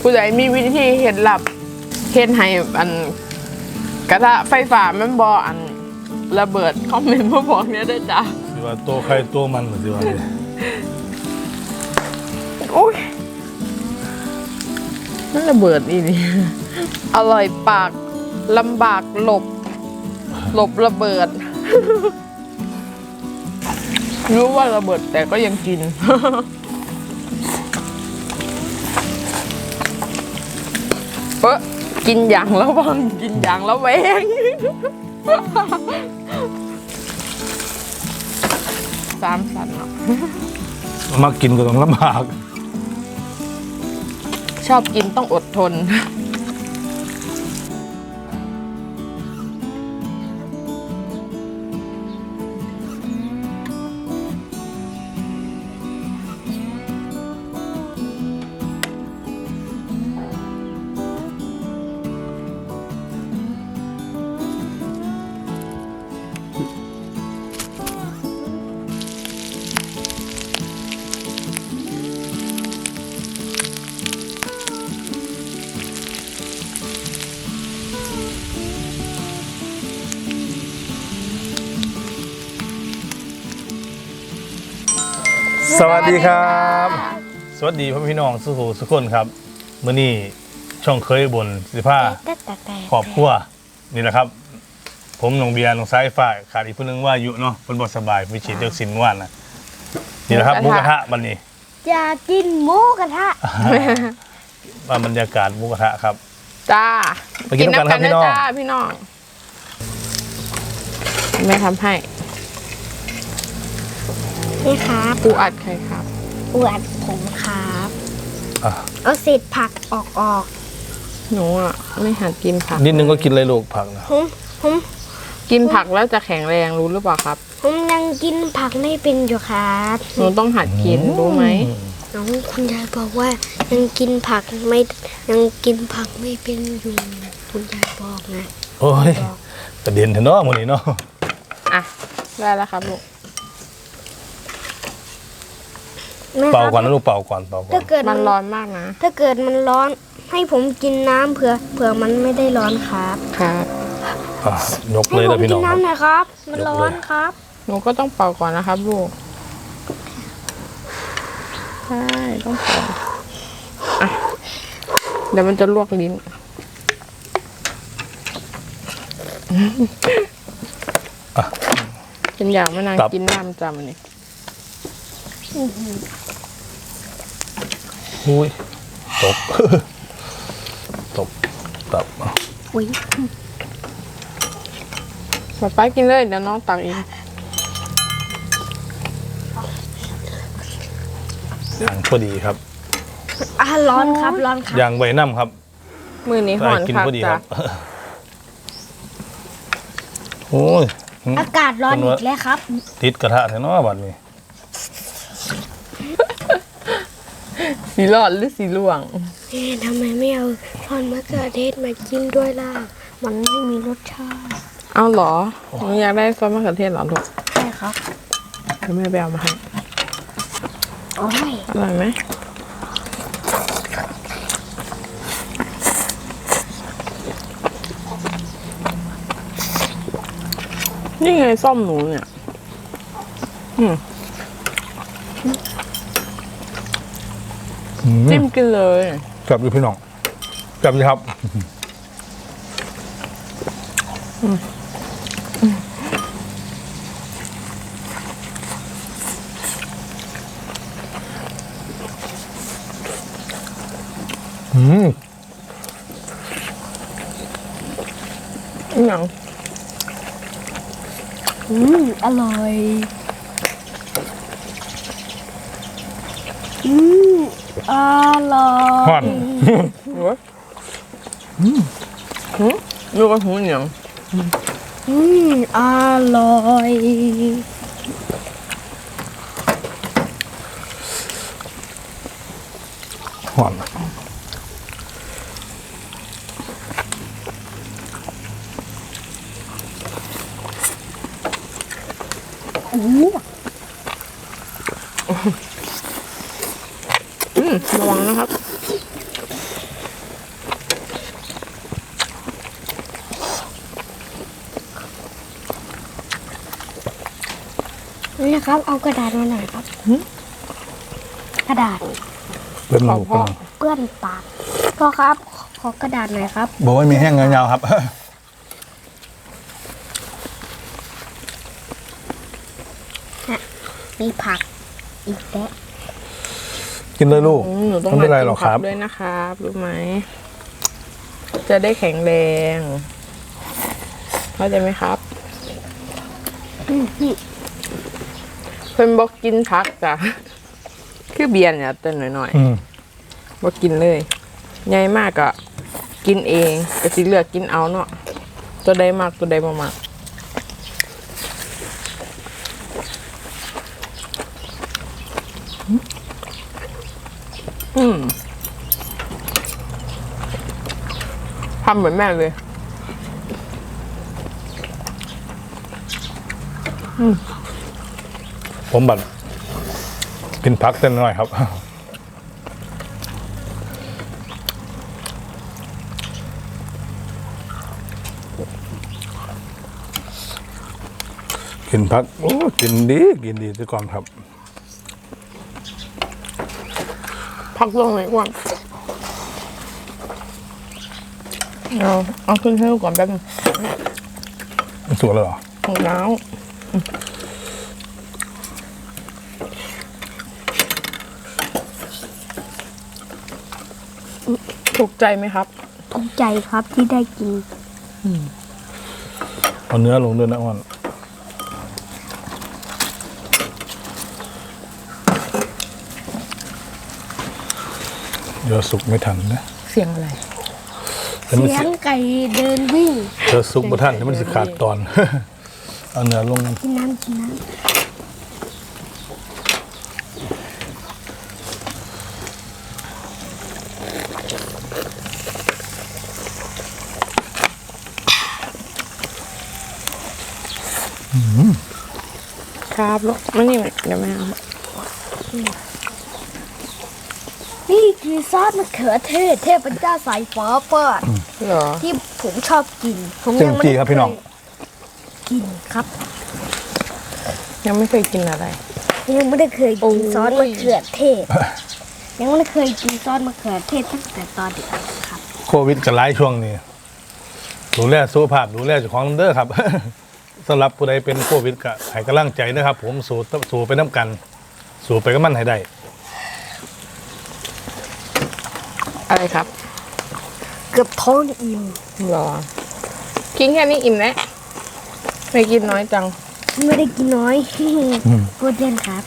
ผู้ใดมีวิธีเห็ดลับเห็ดให้อันกระทะไฟฟ้ามันบออันระเบิดคอมเมนต์มาบอกเนี่ยด้วยจ้ะสิว่าตัวใครตัวมันเหมือนสิว่าเลยอุ้ยมันระเบิดอีนี่อร่อยปากลำบากหลบ หลบระเบิด รู้ว่าระเบิดแต่ก็ยังกิน เอะกินอย่างระวังกินอย่างระแวงสามสันเนาะมากินก็ต้องลำบาก ชอบกินต้องอดทน สวัสดีครับ สวัสดีพ่อพี่น้องสุขสุขคนครับมื้อนี้ช่องเคยบนสิผ้าขอบครัวนี่แหละครับ ผมน้องเบียร์น้องสายฟ้าขาดอีกผู้หนึงว่าอยู่เนาะเพิ่นบ่สบายไปฉีดเด็กสินเมื่อว่านนะนี่แหละครับหหมูมูกกระระทะทะวันนี้อยากกินหมูกระทะว่าบรรยากาศหมูกระทะครับจ้าไปกินน้ำกันครับพี่น้องจ้าพี่น้องแม่ทำให้ นี่ครับปูอัดใครครับอวดผมครับอะ เอาเศษผักออกออกหนูอะไม่หัดกินผักนิดนึงก็กินเลยลูกผักนะผมผมกินผักแล้วจะแข็งแรงรู้หรือเปล่าครับผมยังกินผักไม่เป็นอยู่ครับหนูต้องหัดกินรู้ไหมน้องคุณยายบอกว่ายังกินผักไม่ยังกินผักไม่เป็นอยู่คุณยายบอกนะ โอ้ยกระเด็นเถอะเนาะมื้อนี้เนาะอะได้แล้วครับลูก แม่คเป่ารับก่อนนะลูกเป่าก่อนเป่าก่อถ้านเกิดมัมันนร้อนมากนะถ้าเกิดมันร้อนให้ผมกินน้ำเผื่อเผื่อมันไม่ได้ร้อนครับครับ อะยกให้เลยผนะมพี่กิน้นองครับ น้ำหน่อยครับ มันยกเลยร้อนครับ หนูก็ต้องเป่าก่อนนะครับลูก ใช่ ต้องเป่าอะเดี๋ยวมันจะลวกลิ้น อะ เป็นอย่างมะนางตับ กินน้ำจำนี่ อุ้ยตกตกตับอุ้ยป๊าป๊ากินเลยเดี๋ยวน้องตักเองย่างพอดีครับอะร้อนครับ ร้อนครับย่างใบน้ำครับ มือนี้ห่ได้อนกินคักพอดีคจ้ะรับโอ้ย อากาศร้อนอีกแล้วครับ ติดกระทะแท้เนาะบัดนี้ สีหลอดหรือสีล่วงแม่ทำไมไม่เอาทอดมะเขือเทศมากินด้วยล่ะ มันไม่มีรสชาติเอาเหรอหนูอยากได้ซอสมะเขือเทศเหรอลูกใช่ครับเดี๋ยวแม่ไปเอามาให้โอ้ยอร่อยไหมนี่ไงซ่อมหนูเนี่ย อืม จิ้มกินเลยกลับอยู่พี่น้องกลับอยู่ครับ อืม อหย่าง อืมอร่อย อืมอร่อย ห่อนโอ้ยหืมดูกระหูเหนียงอืมอร่อยห่อนอืมระวังนะครับ ครับ เอากระดาษมาหน่อยครับ กระดาษเป็นขหอมูพ่อเปื้อนปากพ่อครับ ขอกระดาษหน่อยครับ บอกว่ามีแห้งยาวๆครับมีผักอีกแล้วกินเลยลูกอืมหนูต้องไม่เป็นไรหรอกกิครับด้วยนะครับรู้ไหม จะได้แข็งแรงเข้าใจไหมครับเพิ่นบอกกินพักจ้ะคือเบียร์เนี่ยเต้นหน่อยอืมๆบอกกินเลยใหญ่มากก็กินเองก็สิเลือกกินเอาเนาะตัวใดมากตัวใดบ่มากอืมทำเหมือนแม่เลย ผมบัดกินพักเต้นหน่อยครับ กินพัก โอ้ กินดี กินดีทุกก่อนครับ พักลงเลยก่อนเอาเอาขึ้นให้ดูก่อนแป๊บนึงสวยเลยเหรอของน้าว ถูกใจไหมครับ ถูกใจครับที่ได้กิน เอาเนื้อลงด้วยนะอ้อนเดี๋ยวสุกไม่ทันนะเสียงอะไร เดี๋ยวมันเสียสิงไก่เดินวิ่งเดี๋ยวสุกไม่ทันเดี๋ยวมันสิขาดตอน เอาเนื้อลงกินน้ำกินน้ ครับลูกไม่นี่ไหมเดี๋ยวแม่เอาำนี่คือซอสมะเขือเทศเทพเจ้าสายฟ้าเปิดเหรอที่ผมชอบกิน ผมเต็ยัมงไม่ที่ครับพี่น้อง กินครับ ยังไม่เคยกินอะไร ยังไม่ได้เคยโอ้กินยซอสมะเขือเทศ ยังไม่ได้เคยกินซอสมะเขือเทศตั้งแต่ตอนเด็กครับ โควิดกันหลายช่วงนี้ดูแลสุขภาพดูแลเจ้าของเด้อครับ สำหรับผู้ใดเป็นโควิดก็ให้กำลังใจนะครับ ผมสู้สู้ไปน้ำกัน สู้ไปกับมันให้ได้ อะไรครับ เกือบท้องอิ่มเหรอกินแค่นี้อิ่มแล้วไม่กินน้อยจัง ไม่ได้กินน้อยพูดเล่นครับ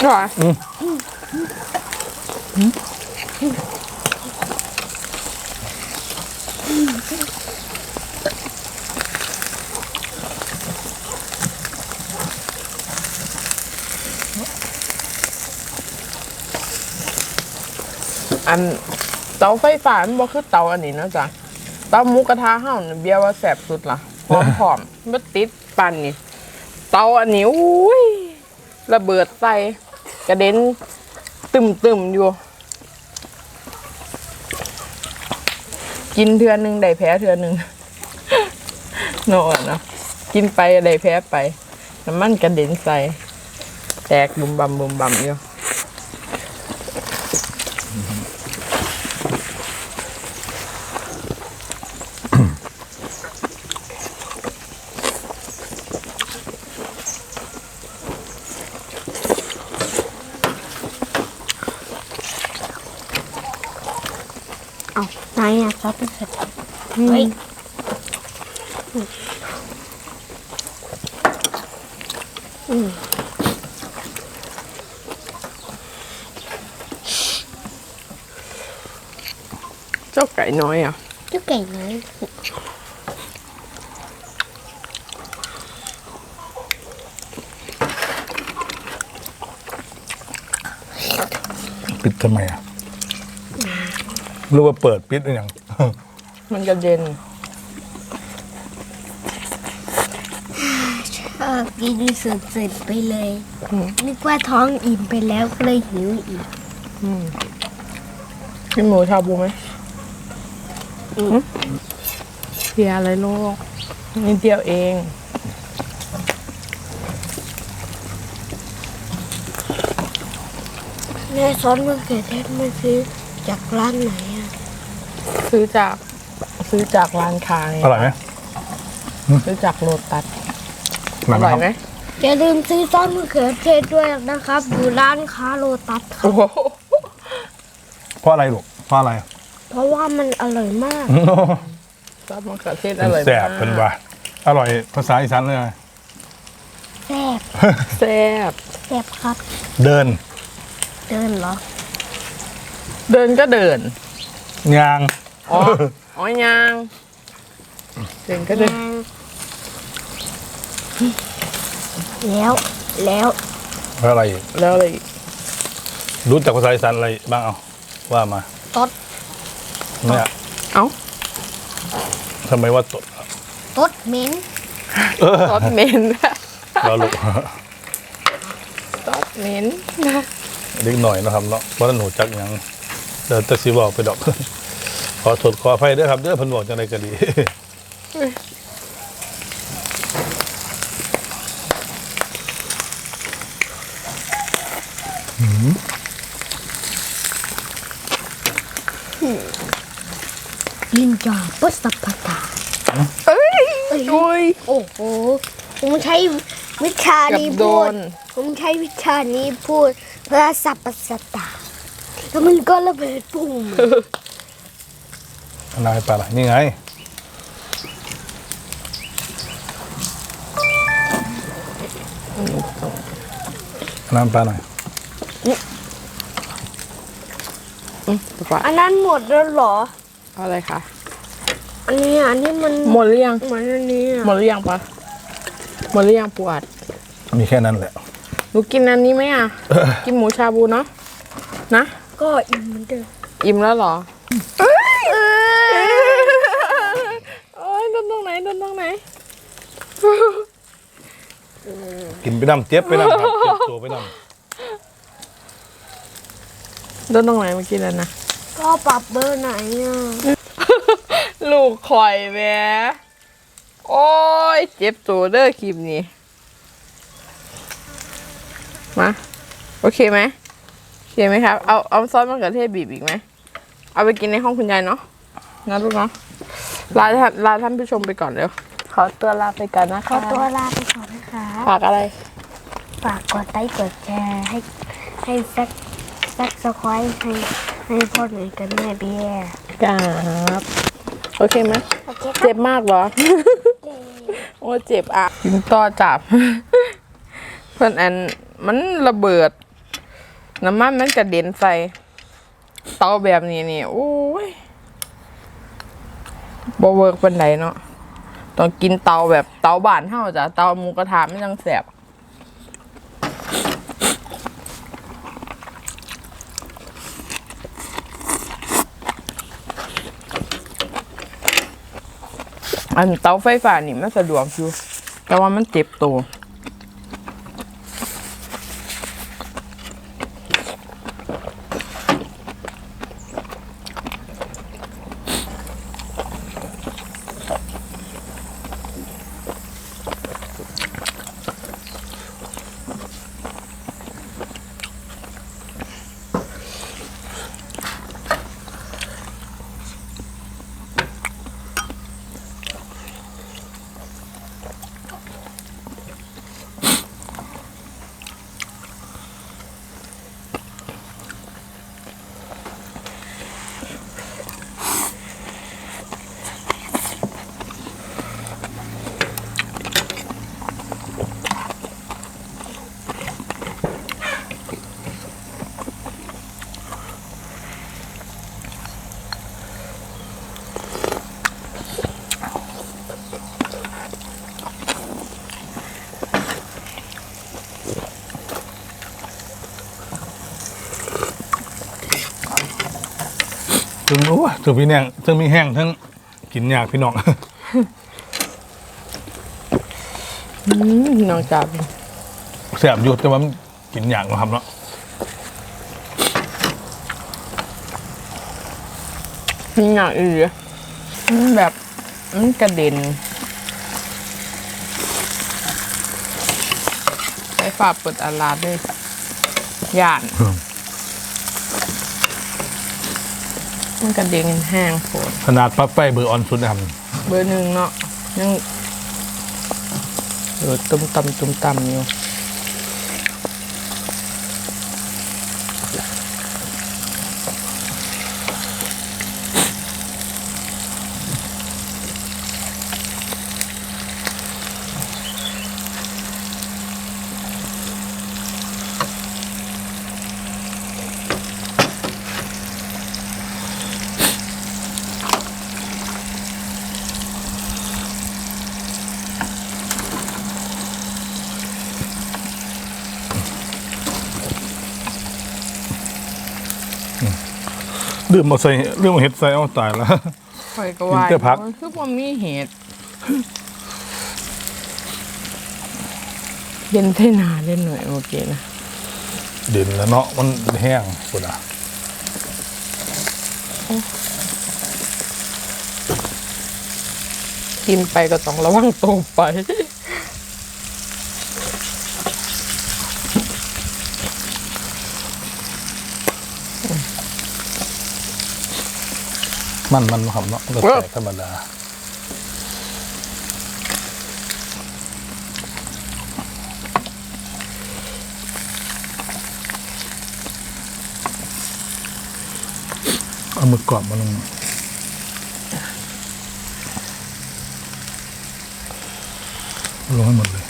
เหรออั นเตาไฟฟ้ามันบ่คือเตาอันนี้นะจ๊ะเตาหมูกระทะเฮาเนี่ยเบียร์ว่าแสบสุดล่ะหอมหอมๆบ่ติดปันนี่เตาอันนี้อุ้ยระเบิดใส่กระเด็นตึมตึมๆอยู่ กินเทือหนึงได้แพ้เทือหนึงโน่นนะกินไปได้แพ้ไปน้ำมันกระเด็นใส่แตกบุมบัมบุมบัมอยู่ เอา ไหนอะซอสมะเขือเทศเฮ้ยเจ้าไก่น้อยอะ เจ้าไก่น้อยปิดทำไมอะ หรู้ว่าเปิดปิดหรือยัง มันกระเด็นชอบกินสุดๆไปเลย นึกว่าท้องอิ่มไปแล้วก็เลยหิวอีกพี่หมูชาบูไหมเพียอะไรลูกนิดเดียวเองแม่ซอสมะเขือเทศไม่ซื้อจากร้านไหนอะ ซื้อจากซื้อจากร้านค้าไงอร่อยไหมซื้อจากโลตัสออร่ร่ออยยไหไหมมอย่าลืมซื้อซอสมะเขือเทศด้วยนะครับ อยู่ร้านค้าโลตัสครัโอ้บโหเพราะอะไรลูกเพราะอะไร เพราะว่ามันอร่อยมากซอสมะเขือเทศอร่อยแซ่บมากเป็นว่าอร่อยภาษาอีสานเลยแซ่บแซ่บแซ่บครับ เดิน เดินเหรอ เดินก็เดินยาง อ๋อ อ๋อยางเดินก็เดินแล้วแล้วแล้วอะไรอีกแล้วอะไรอีกรู้จักภาษาอีสานอะไรบ้างเอาว่ามาตดเนี่ยเอ้าทำไมว่าตดตดเหม็นเออซอสเหม็นเราลูกซอสเหม็นเล็กหน่อยนะครับเนาะเพราะนั้นหนูจักหยังเดินแตะซีบอกไปดอกข อโทษขออภัยด้วยครับเด้อเพิ่นบอกจังไดก็ดี ลินจาปัสสปะตาเอ้ยโอ้ยโอ้โห ผมใช้วิชานี้เกือบโดพูด น ผมใช้วิชานี้พูดเพื่อสับปัสสตาแล้วมันก็ระเบิดปุ่ม นายปลาล่ะนี่ไง น้ำปลาหน่อยอืมปะอันนั้นหมดแล้วเหรออะไรคะอันนี้อันนี้มันหมดหรือยังเหมือนอันนี้อะหมดหรือยังปะหมดหรือยังปวดมีแค่นั้นแหละ หนูกินอันนี้ไหมอะ กินหมูชาบูเนาะนะก็อิ่มเหมือนเดิมอิ่มแล้วเหรอ้ยโดนตรงไหนโดนตรงไหน กินไปน้ำเจ็บไปน้ำครับเจ็บตัวไปน้โดนตรงไหนเมื่อกี้แล้วนะ ก็ปรับเบอร์ไหนอะลูกข่อยแหม่โอ้ย เจ็บตัวเด้อคลิปนี้ มา โอเคไหมโอเคไหมครับ เอาเอาซอสมะเขือเทศบีบอีกไหม เอาไปกินในห้องคุณยายเนาะนะลูกเนาะลาท่านลาท่านผู้ชมไปก่อนเร็ว ขอตัวลาไปก่อนนะขคะอตัวลาไปก่อนนะคะ ฝากอะไร ฝากกดไลค์กดแชร์ให้ให้ซักซักสควายให้ให้พ่อหน่อยกับแม่เบียร์ครับ โอเคไหมโอเคครับเจ็บมากเหรอ โอ้เจ็บอะกินต่อจับ เพื่อนอันมันระเบิด น้ำมันมันกระเด็นใส่เตาแบบนี้นี่ โอ้ยบเวิร์กเป็นไหนเนาะ ต้องกินเตาแบบเตาบ้านเท่าจ้ะเตาหมูกระทะไม่ต้องแสบอันเตาไฟฟ้านี่มันสะดวกอยู่ แต่ว่ามันเจ็บตัว ถึงรู้ว่าถึงพี่แนงถึงมีแห้งทั้งกินยากพี่น้องอืมน้องจับแสบอยู่แต่ว่ามันกินยากเนาะครับเนาะมีอย่างอื่นมันแบบมันกระเด็นไฟฟ้าเปิดอาลาดด้วยย่าน มันกระเด็นแห้งโผดขนาดปลั๊กไฟเบอร์ออนสุดนะครับเบอร์หนึ่งเนาะยังเออตุ้มตำตุ้มตำอยู่ ดื่มมาใส่เรื่องมาเห็ดใส่เอาตายแล้วคอยก็ว่ากินแต่ผักมันคือว่ามีเหตุเย็นเท่นาเล่นหน่อยโอเคนะเด่นแล้วเนาะมันแห้งสุดอะกินไปก็ต้องระวังตัวไป มันมันครับเนาะมันก็แตกธรรมดาเอามือกรอบมาลงลงให้หมดเลย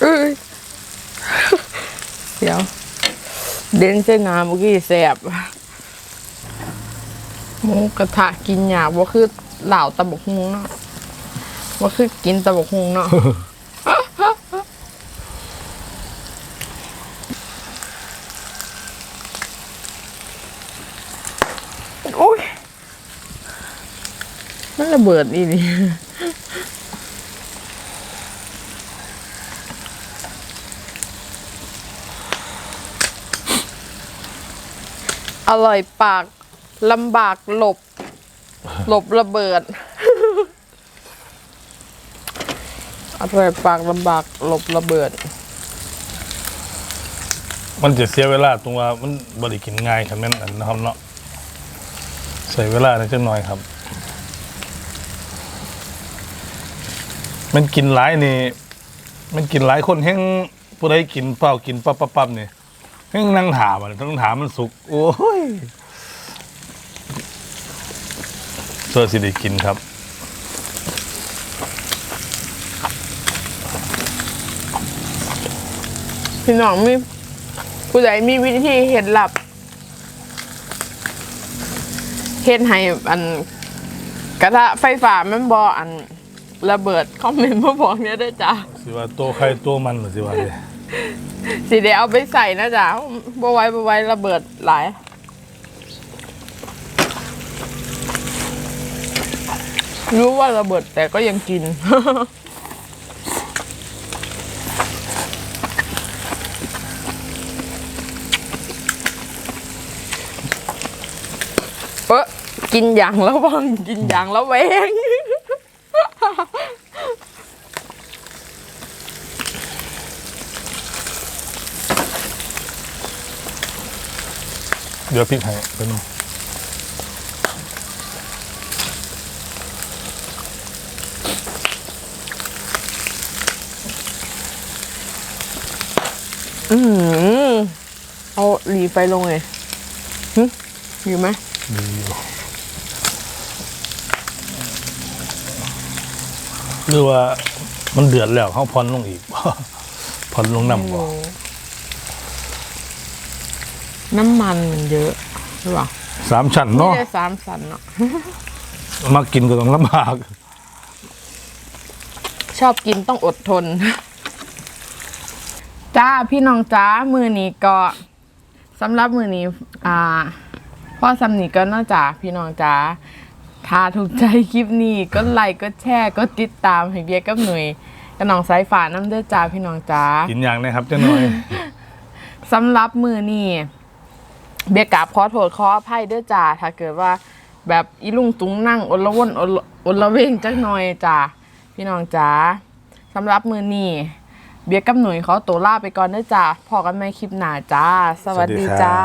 เอ้ยเดี๋ยว เด่นเส้นน้ำเมื่อกี้แสบหมูกระทะกินหยากว่าคือเหล่าตะบกฮงเนาะว่าคือกินตะบกฮงเนาะโอ้ยมันระเบิดอีนี่ อร่อยปากลำบากหลบ หลบระเบิด อร่อยปากลำบากหลบระเบิด มันจะเสียเวลาตรงว่ามันบริกินง่ายครับแม่นอันนะครับเนาะใส่เวลาในจังหน่อยครับ มันกินหลายนี่ มันกินหลายคนแห้งผู้ใดกินเปล่ากินปั๊บปั๊บปั๊บนี่ แห้งนั่งถามอะต้องถามมันสุก โอ้ยเพื่อสิได้กินครับพี่น้องมีผู้ใดมีวิธีเห็ดลับเห็ดให้อันกระทะไฟฟ้ามันบออันระเบิดคอมเมนต์มาบอกเนี่ยด้วยจ้าสิว่าตัวใครตัวมันหรือสิว่าเลย สิเดียวเอาไปใส่นะจ๊ะบ่ไว้บ่ไว้ระเบิดหลาย รู้ว่าระเบิดแต่ก็ยังกิน เออกินอย่างระวังกินอย่างระแวง เดี๋ยวพริกให้เป็นงอืมเอาหลีไฟลงเลยหึอยู่ไหมดีอยู่หรือว่ามันเดือดแล้วเขาพอนลงอีก พอนลงน้ำบ่ น้ำมันมันเยอะหรือเปล่าสามชั้นไม่เนาะได้สามสันเนาะ มากินก็ต้องลำบาก ชอบกินต้องอดทน จ้าพี่น้องจ้ามือนี้ก็สำหรับมือนี้อ่าพ่อสำนีก็น่าจ้าพี่น้องจ้าถ้าถูกใจคลิปนี้ก็ไลค์ก็แชร์ก็ติดตามให้เบียร์กับหน่วยกับน้องสายฟ้าน้ำเด้อจ้าพี่น้องจ้ากินอย่างนะครับจังหน่อย สำหรับมือนี่ เบียกราบขอโทษขออภัยเด้อจ้าถ้าเกิดว่า แบบอีลุงตุงนั่งอลวนอลอลเวงจักหน่อยจ้าพี่น้องจ้าสำหรับมือนี่เบียกับหนุ่ยเขาตัวลาไปก่อนเด้อจ้าพอกันไม่คลิปหน้าจ้า สวัสดีจ้า